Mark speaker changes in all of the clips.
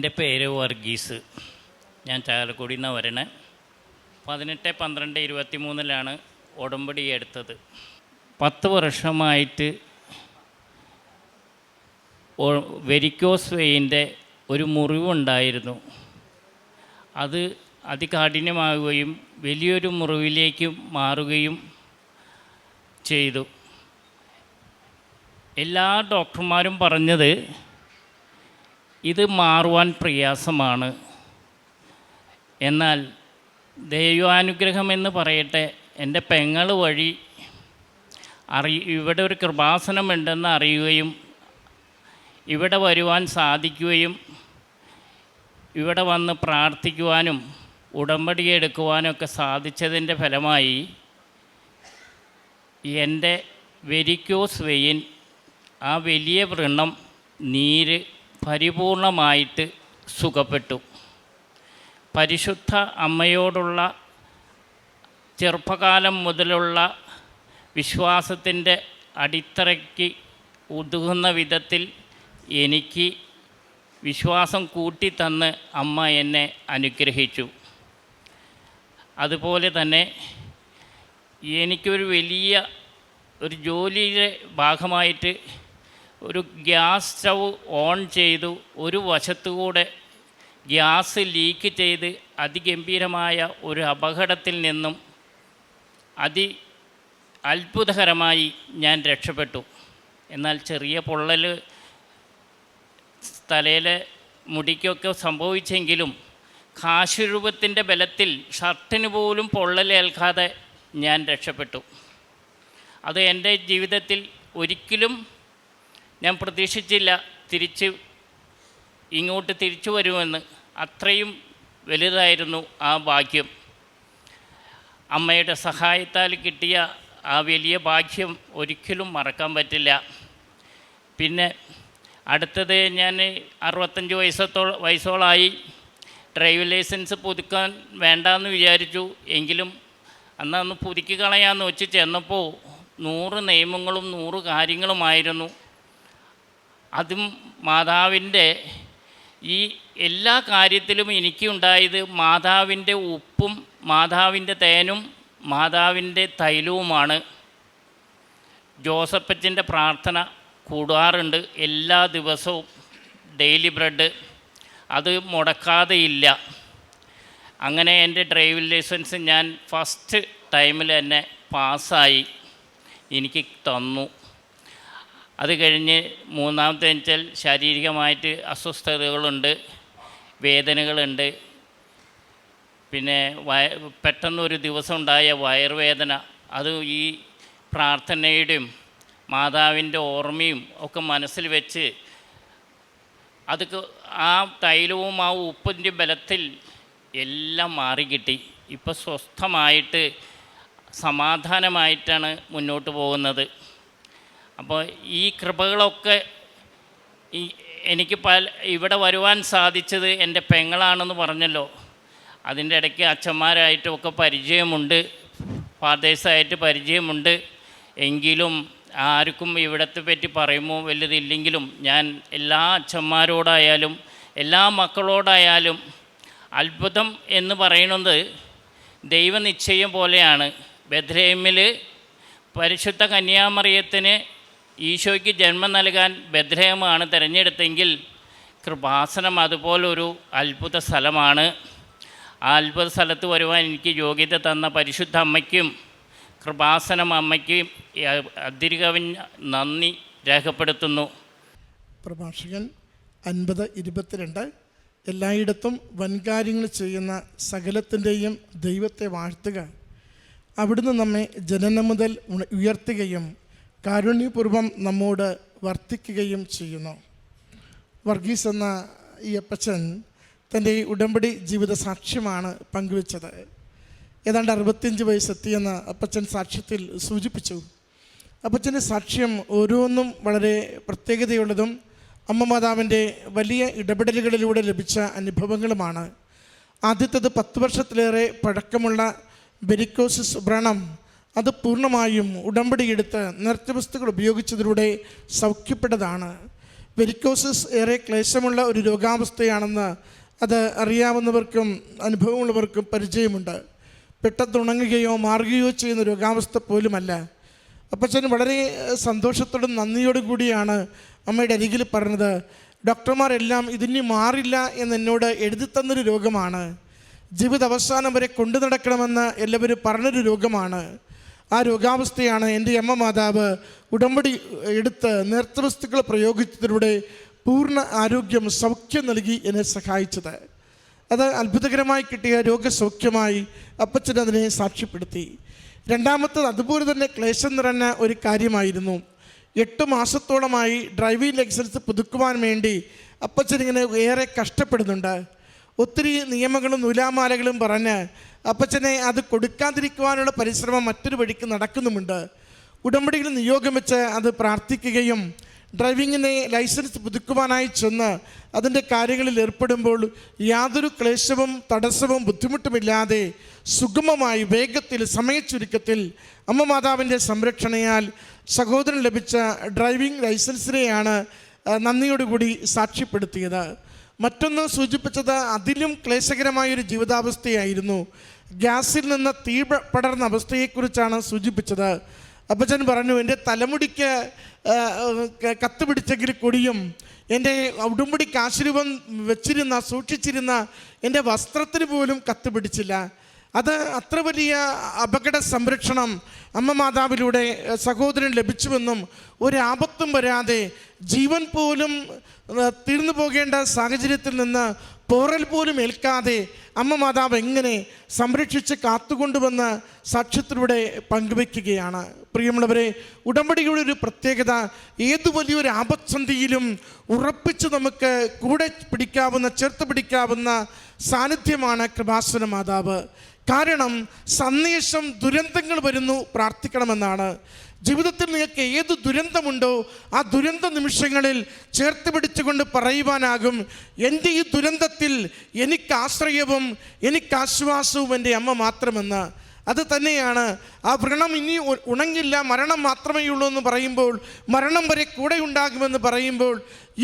Speaker 1: എന്റെ പേര് വർഗീസ്. ഞാൻ ചാലക്കുടിയിൽ നിന്നാണ് വരണേ. പതിനെട്ട് പന്ത്രണ്ട് ഇരുപത്തി മൂന്നിലാണ് ഉടമ്പടി എടുത്തത്. പത്ത് വർഷമായിട്ട് വെരിക്കോസ് വെയിന്റെ ഒരു മുറിവുണ്ടായിരുന്നു. അത് അതികാഠിന്യമാകുകയും വലിയൊരു മുറിവിലേക്ക് മാറുകയും ചെയ്തു. എല്ലാ ഡോക്ടർമാരും പറഞ്ഞത് ഇത് മാറുവാൻ പ്രയാസമാണ്. എന്നാൽ ദൈവാനുഗ്രഹം എന്ന് പറയട്ടെ എന്റെ പെങ്ങൾ വഴി അറി ഇവിടെ ഒരു കൃപാസനമുണ്ടെന്ന് അറിയുകയും ഇവിടെ വരുവാൻ സാധിക്കുകയും ഇവിടെ വന്ന് പ്രാർത്ഥിക്കുവാനും ഉടമ്പടി എടുക്കുവാനൊക്കെ സാധിച്ചതിന്റെ ഫലമായി എന്റെ വെരിക്കോസ് വെയിൻ ആ വലിയ വൃണം നീര് പരിപൂർണമായിട്ട് സുഖപ്പെട്ടു. പരിശുദ്ധ അമ്മയോടുള്ള ചെറുപ്പകാലം മുതലുള്ള വിശ്വാസത്തിന്റെ അടിത്തറയ്ക്ക് ഉതുകുന്ന വിധത്തിൽ എനിക്ക് വിശ്വാസം കൂട്ടിത്തന്ന് അമ്മ എന്നെ അനുഗ്രഹിച്ചു. അതുപോലെ തന്നെ എനിക്കൊരു വലിയ ഒരു ജോലിയുടെ ഭാഗമായിട്ട് ഒരു ഗ്യാസ് സ്റ്റൗ ഓൺ ചെയ്തു ഒരു വശത്തുകൂടെ ഗ്യാസ് ലീക്ക് ചെയ്ത് അതിഗംഭീരമായ ഒരു അപകടത്തിൽ നിന്നും അതി അത്ഭുതകരമായി ഞാൻ രക്ഷപ്പെട്ടു. എന്നാൽ ചെറിയ പൊള്ളൽ തലയിലെ മുടിക്കൊക്കെ സംഭവിച്ചെങ്കിലും കാശുരൂപത്തിന്റെ ബലത്തിൽ ഷർട്ടിന് പോലും പൊള്ളലേൽക്കാതെ ഞാൻ രക്ഷപ്പെട്ടു. അത് എന്റെ ജീവിതത്തിൽ ഒരിക്കലും ഞാൻ പ്രതീക്ഷിച്ചില്ല തിരിച്ച് ഇങ്ങോട്ട് തിരിച്ചു വരുമെന്ന്. അത്രയും വലുതായിരുന്നു ആ ഭാഗ്യം. അമ്മയുടെ സഹായത്താൽ കിട്ടിയ ആ വലിയ ഭാഗ്യം ഒരിക്കലും മറക്കാൻ പറ്റില്ല. പിന്നെ അടുത്തത് ഞാൻ അറുപത്തഞ്ച് വയസ്സത്തോ വയസ്സോളായി. ഡ്രൈവിംഗ് ലൈസൻസ് പുതുക്കാൻ വേണ്ടാന്ന് വിചാരിച്ചു. എങ്കിലും അന്ന് പുതുക്കി കളയാമെന്ന് വെച്ച് ചെന്നപ്പോൾ നൂറ് നിയമങ്ങളും നൂറ് കാര്യങ്ങളുമായിരുന്നു. അതും മാതാവിന്റെ ഈ എല്ലാ കാര്യത്തിലും എനിക്കുണ്ടായത് മാതാവിന്റെ ഉപ്പും മാതാവിന്റെ തേനും മാതാവിന്റെ തൈലവുമാണ്. ജോസഫച്ചന്റെ പ്രാർത്ഥന കൂടാറുണ്ട് എല്ലാ ദിവസവും ഡെയിലി ബ്രെഡ്. അത് മുടക്കാതെയില്ല. അങ്ങനെ എന്റെ ഡ്രൈവിംഗ് ലൈസൻസ് ഞാൻ ഫസ്റ്റ് ടൈമിൽ തന്നെ പാസ്സായി. എനിക്ക് തന്നു. അത് കഴിഞ്ഞ് മൂന്നാമത്തെ വെച്ചാൽ ശാരീരികമായിട്ട് അസ്വസ്ഥതകളുണ്ട് വേദനകളുണ്ട്. പിന്നെ വയ പെട്ടെന്നൊരു ദിവസം ഉണ്ടായ വയറുവേദന അത് ഈ പ്രാർത്ഥനയുടെയും മാതാവിന്റെ ഓർമ്മയും ഒക്കെ മനസ്സിൽ വെച്ച് അതൊക്കെ ആ തൈലവും ആ ഉപ്പിന്റെ ബലത്തിൽ എല്ലാം മാറിക്കിട്ടി ഇപ്പോൾ സ്വസ്ഥമായിട്ട് സമാധാനമായിട്ടാണ് മുന്നോട്ട് പോകുന്നത്. അപ്പോൾ ഈ കൃപകളൊക്കെ ഈ എനിക്ക് പല ഇവിടെ വരുവാൻ സാധിച്ചത് എന്റെ പെങ്ങളാണെന്ന് പറഞ്ഞല്ലോ. അതിന്റെ ഇടയ്ക്ക് അച്ഛന്മാരായിട്ടും ഒക്കെ പരിചയമുണ്ട്. ഫാദേഴ്സായിട്ട് പരിചയമുണ്ട്. എങ്കിലും ആർക്കും ഇവിടത്തെ പറ്റി പറയുമോ വലുതില്ലെങ്കിലും ഞാൻ എല്ലാ അച്ഛന്മാരോടായാലും എല്ലാ മക്കളോടായാലും അത്ഭുതം എന്ന് പറയുന്നത് ദൈവനിശ്ചയം പോലെയാണ്. ബദ്രേമിൽ പരിശുദ്ധ കന്യാമറിയത്തിന് ഈശോയ്ക്ക് ജന്മം നൽകാൻ ബദ്രഹമാണ് തിരഞ്ഞെടുത്തെങ്കിൽ കൃപാസനം അതുപോലൊരു അത്ഭുത സ്ഥലമാണ്. ആ അത്ഭുത സ്ഥലത്ത് വരുവാൻ എനിക്ക് യോഗ്യത തന്ന പരിശുദ്ധ അമ്മയ്ക്കും കൃപാസനം അമ്മയ്ക്കും അതിരുകവിഞ്ഞ നന്ദി രേഖപ്പെടുത്തുന്നു.
Speaker 2: പ്രഭാഷകൻ അൻപത് ഇരുപത്തിരണ്ട്. എല്ലായിടത്തും വൻകാര്യങ്ങൾ ചെയ്യുന്ന സകലത്തിന്റെയും ദൈവത്തെ വാഴ്ത്തുക. അവിടുന്ന് നമ്മെ ജനനം മുതൽ ഉയർത്തുകയും കാരുണ്യപൂർവം നമ്മോട് വർത്തിക്കുകയും ചെയ്യുന്നു. വർഗീസ് എന്ന ഈ അപ്പച്ചൻ തന്റെ ഉടമ്പടി ജീവിത സാക്ഷ്യമാണ് പങ്കുവച്ചത്. ഏതാണ്ട് അറുപത്തിയഞ്ച് വയസ്സെത്തിയെന്ന് അപ്പച്ചൻ സാക്ഷ്യത്തിൽ സൂചിപ്പിച്ചു. അപ്പച്ചന്റെ സാക്ഷ്യം ഓരോന്നും വളരെ പ്രത്യേകതയുള്ളതും അമ്മ മാതാവിന്റെ വലിയ ഇടപെടലുകളിലൂടെ ലഭിച്ച അനുഭവങ്ങളുമാണ്. ആദ്യത്തേത് പത്ത് വർഷത്തിലേറെ പഴക്കമുള്ള ബെരിക്കോസിസ് വ്രണം അത് പൂർണമായും ഉടമ്പടിയെടുത്ത് നൃത്തവസ്തുക്കൾ ഉപയോഗിച്ചതിലൂടെ സൗഖ്യപ്പെട്ടതാണ്. വെരിക്കോസിസ് ഏറെ ക്ലേശമുള്ള ഒരു രോഗാവസ്ഥയാണെന്ന് അത് അറിയാവുന്നവർക്കും അനുഭവമുള്ളവർക്കും പരിചയമുണ്ട്. പെട്ടെന്ന് ഉണങ്ങുകയോ മാറുകയോ ചെയ്യുന്ന രോഗാവസ്ഥ പോലുമല്ല. അപ്പച്ചൻ വളരെ സന്തോഷത്തോടും നന്ദിയോടും കൂടിയാണ് അമ്മയുടെ അരികിൽ പറഞ്ഞത് ഡോക്ടർമാരെല്ലാം ഇതിന് മാറില്ല എന്ന് എന്നോട് എഴുതി തന്നൊരു രോഗമാണ്. ജീവിത അവസാനം വരെ കൊണ്ടു നടക്കണമെന്ന് എല്ലാവരും പറഞ്ഞൊരു രോഗമാണ്. ആ രോഗാവസ്ഥയാണ് എന്റെ അമ്മ മാതാവ് ഉടമ്പടി എടുത്ത് നേർത്തവസ്തുക്കൾ പ്രയോഗിച്ചതിലൂടെ പൂർണ ആരോഗ്യം സൗഖ്യം നൽകി എന്നെ സഹായിച്ചത്. അത് അത്ഭുതകരമായി കിട്ടിയ രോഗസൗഖ്യമായി അപ്പച്ചൻ അതിനെ സാക്ഷ്യപ്പെടുത്തി. രണ്ടാമത്തത് അതുപോലെ തന്നെ ക്ലേശം നിറഞ്ഞ ഒരു കാര്യമായിരുന്നു. എട്ട് മാസത്തോളമായി ഡ്രൈവിംഗ് ലൈസൻസ് പുതുക്കുവാൻ വേണ്ടി അപ്പച്ചൻ ഇങ്ങനെ ഏറെ കഷ്ടപ്പെടുന്നുണ്ട്. ഒത്തിരി നിയമങ്ങളും നൂലാമാലകളും പറഞ്ഞ് അപ്പച്ചനെ അത് കൊടുക്കാതിരിക്കുവാനുള്ള പരിശ്രമം മറ്റൊരു വഴിക്ക് നടക്കുന്നുമുണ്ട്. ഉടമ്പടിയിൽ നിയോഗം വെച്ച് അത് പ്രാർത്ഥിക്കുകയും ഡ്രൈവിങ്ങിനെ ലൈസൻസ് പുതുക്കുവാനായി ചെന്ന് അതിന്റെ കാര്യങ്ങളിൽ ഏർപ്പെടുമ്പോൾ യാതൊരു ക്ലേശവും തടസ്സവും ബുദ്ധിമുട്ടുമില്ലാതെ സുഗമമായി വേഗത്തിൽ സമയച്ചുരുക്കത്തിൽ അമ്മ മാതാവിന്റെ സംരക്ഷണയാൽ സഹോദരൻ ലഭിച്ച ഡ്രൈവിംഗ് ലൈസൻസിനെയാണ് നന്ദിയോടുകൂടി സാക്ഷ്യപ്പെടുത്തിയത്. മറ്റൊന്ന് സൂചിപ്പിച്ചത് അതിലും ക്ലേശകരമായൊരു ജീവിതാവസ്ഥയായിരുന്നു. ഗ്യാസിൽ നിന്ന് തീ പടർന്ന അവസ്ഥയെക്കുറിച്ചാണ് സൂചിപ്പിച്ചത്. അപ്പച്ചൻ പറഞ്ഞു എന്റെ തലമുടിക്ക് കത്ത് പിടിച്ചെങ്കിൽ കൊടിയും എന്റെ ഉടുമ്പടിക്ക് ആശീർവം വെച്ചിരുന്ന സൂക്ഷിച്ചിരുന്ന എന്റെ വസ്ത്രത്തിന് പോലും കത്ത് പിടിച്ചില്ല. അത് അത്ര വലിയ അപകട സംരക്ഷണം അമ്മ മാതാവിലൂടെ സഹോദരൻ ലഭിച്ചുവെന്നും ഒരാപത്തും വരാതെ ജീവൻ പോലും തീർന്നു പോകേണ്ട സാഹചര്യത്തിൽ നിന്ന് പോറൽ പോലും ഏൽക്കാതെ അമ്മ മാതാവ് എങ്ങനെ സംരക്ഷിച്ച് കാത്തുകൊണ്ടുവന്ന് സാക്ഷ്യത്തിലൂടെ പങ്കുവെക്കുകയാണ് പ്രിയമുള്ളവരെ ഉടമ്പടിയുടെ ഒരു പ്രത്യേകത ഏത് വലിയൊരു ആപത്സന്ധിയിലും ഉറപ്പിച്ച് നമുക്ക് കൂടെ പിടിക്കാവുന്ന ചേർത്ത് പിടിക്കാവുന്ന സാന്നിധ്യമാണ് കൃപാസന മാതാവ്. കാരണം സന്ദേശം ദുരന്തങ്ങൾ വരുന്നു പ്രാർത്ഥിക്കണമെന്നാണ്. ജീവിതത്തിൽ നിങ്ങൾക്ക് ഏത് ദുരന്തമുണ്ടോ ആ ദുരന്ത നിമിഷങ്ങളിൽ ചേർത്ത് പിടിച്ചുകൊണ്ട് പറയുവാനാകും. എന്റെ ഈ ദുരന്തത്തിൽ എനിക്ക് ആശ്രയവും എനിക്ക് ആശ്വാസവും എന്റെ അമ്മ മാത്രമെന്ന്. അത് തന്നെയാണ്. ആ വ്രണം ഇനി ഉണങ്ങില്ല മരണം മാത്രമേ ഉള്ളൂ എന്ന് പറയുമ്പോൾ മരണം വരെ കൂടെ ഉണ്ടാകുമെന്ന് പറയുമ്പോൾ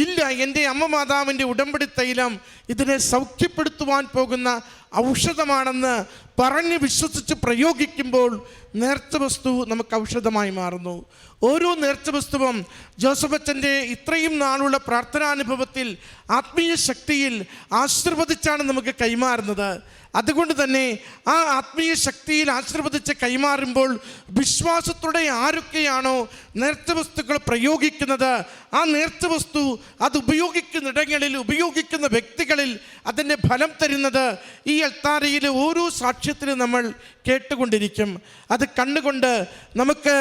Speaker 2: ഇല്ല എന്റെ അമ്മ മാതാവിന്റെ ഉടമ്പടി തൈലം ഇതിനെ സൗഖ്യപ്പെടുത്തുവാൻ പോകുന്ന ഔഷധമാണെന്ന് പറഞ്ഞ് വിശ്വസിച്ച് പ്രയോഗിക്കുമ്പോൾ നേർച്ച വസ്തു നമുക്ക് ഔഷധമായി മാറുന്നു. ഓരോ നേർച്ച വസ്തുവും ജോസഫച്ചന്റെ ഇത്രയും നാളുള്ള പ്രാർത്ഥനാനുഭവത്തിൽ ആത്മീയ ശക്തിയിൽ ആശീർവദിച്ചാണ് നമുക്ക് കൈമാറുന്നത്. അതുകൊണ്ട് തന്നെ ആ ആത്മീയ ശക്തിയിൽ ആശീർവദിച്ച് കൈമാറുമ്പോൾ വിശ്വാസത്തോടെ ആരൊക്കെയാണോ നേർച്ച വസ്തുക്കൾ പ്രയോഗിക്കുന്നത് ആ നേർച്ച വസ്തു അത് ഉപയോഗിക്കുന്നിടങ്ങളിൽ ഉപയോഗിക്കുന്ന വ്യക്തികളിൽ അതിന്റെ ഫലം തരുന്നത് ഈ അൽത്താരയിലെ ഓരോ സാക്ഷ്യത്തിലും നമ്മൾ കേട്ടുകൊണ്ടിരിക്കും. അത് കണ്ണുകൊണ്ട് നമുക്ക്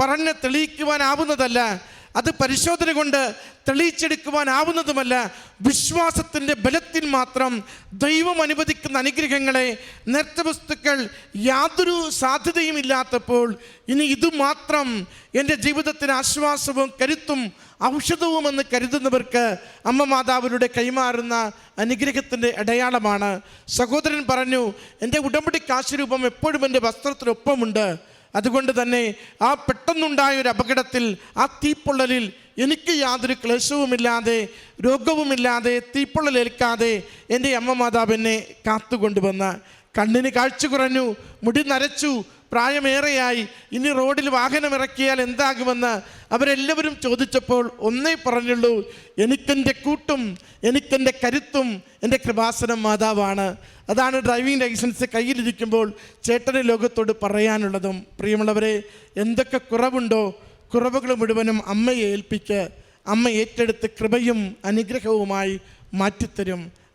Speaker 2: പറഞ്ഞ് തെളിയിക്കുവാനാവുന്നതല്ല. അത് പരിശോധന കൊണ്ട് തെളിയിച്ചെടുക്കുവാനാവുന്നതുമല്ല. വിശ്വാസത്തിന്റെ ബലത്തിൽ മാത്രം ദൈവം അനുവദിക്കുന്ന അനുഗ്രഹങ്ങളെ നേർത്തവസ്തുക്കൾ യാതൊരു സാധ്യതയും ഇല്ലാത്തപ്പോൾ ഇനി ഇതുമാത്രം എന്റെ ജീവിതത്തിന് ആശ്വാസവും കരുത്തും ഔഷധവുമെന്ന് കരുതുന്നവർക്ക് അമ്മ മാതാവിലൂടെ കൈമാറുന്ന അനുഗ്രഹത്തിന്റെ അടയാളമാണ്. സഹോദരൻ പറഞ്ഞു എന്റെ ഉടമ്പടി കാശുരൂപം എപ്പോഴും എന്റെ വസ്ത്രത്തിനൊപ്പമുണ്ട്. അതുകൊണ്ട് തന്നെ ആ പെട്ടെന്നുണ്ടായ ഒരു അപകടത്തിൽ ആ തീപ്പൊള്ളലിൽ എനിക്ക് യാതൊരു ക്ലേശവുമില്ലാതെ രോഗവുമില്ലാതെ തീപ്പൊള്ളലേൽക്കാതെ എന്റെ അമ്മ മാതാവ് എന്നെ കാത്തുകൊണ്ടുവന്ന. കണ്ണിന് കാഴ്ച കുറഞ്ഞു മുടി നരച്ചു പ്രായമേറെയായി. ഇനി റോഡിൽ വാഹനം ഇറക്കിയാൽ എന്താകുമെന്ന് അവരെല്ലാവരും ചോദിച്ചപ്പോൾ ഒന്നേ പറഞ്ഞുള്ളൂ. എനിക്കെന്റെ കൂട്ടും എനിക്കെന്റെ കരുത്തും എന്റെ കൃപാസനം മാതാവാണ്. അതാണ് ഡ്രൈവിംഗ് ലൈസൻസ് കയ്യിലിരിക്കുമ്പോൾ ചേട്ടന് ലോകത്തോട് പറയാനുള്ളതും. പ്രിയമുള്ളവരെ എന്തൊക്കെ കുറവുണ്ടോ കുറവുകൾ മുഴുവനും അമ്മയെ ഏൽപ്പിക്ക് അമ്മ ഏറ്റെടുത്ത് കൃപയും അനുഗ്രഹവുമായി മാറ്റിത്തരും.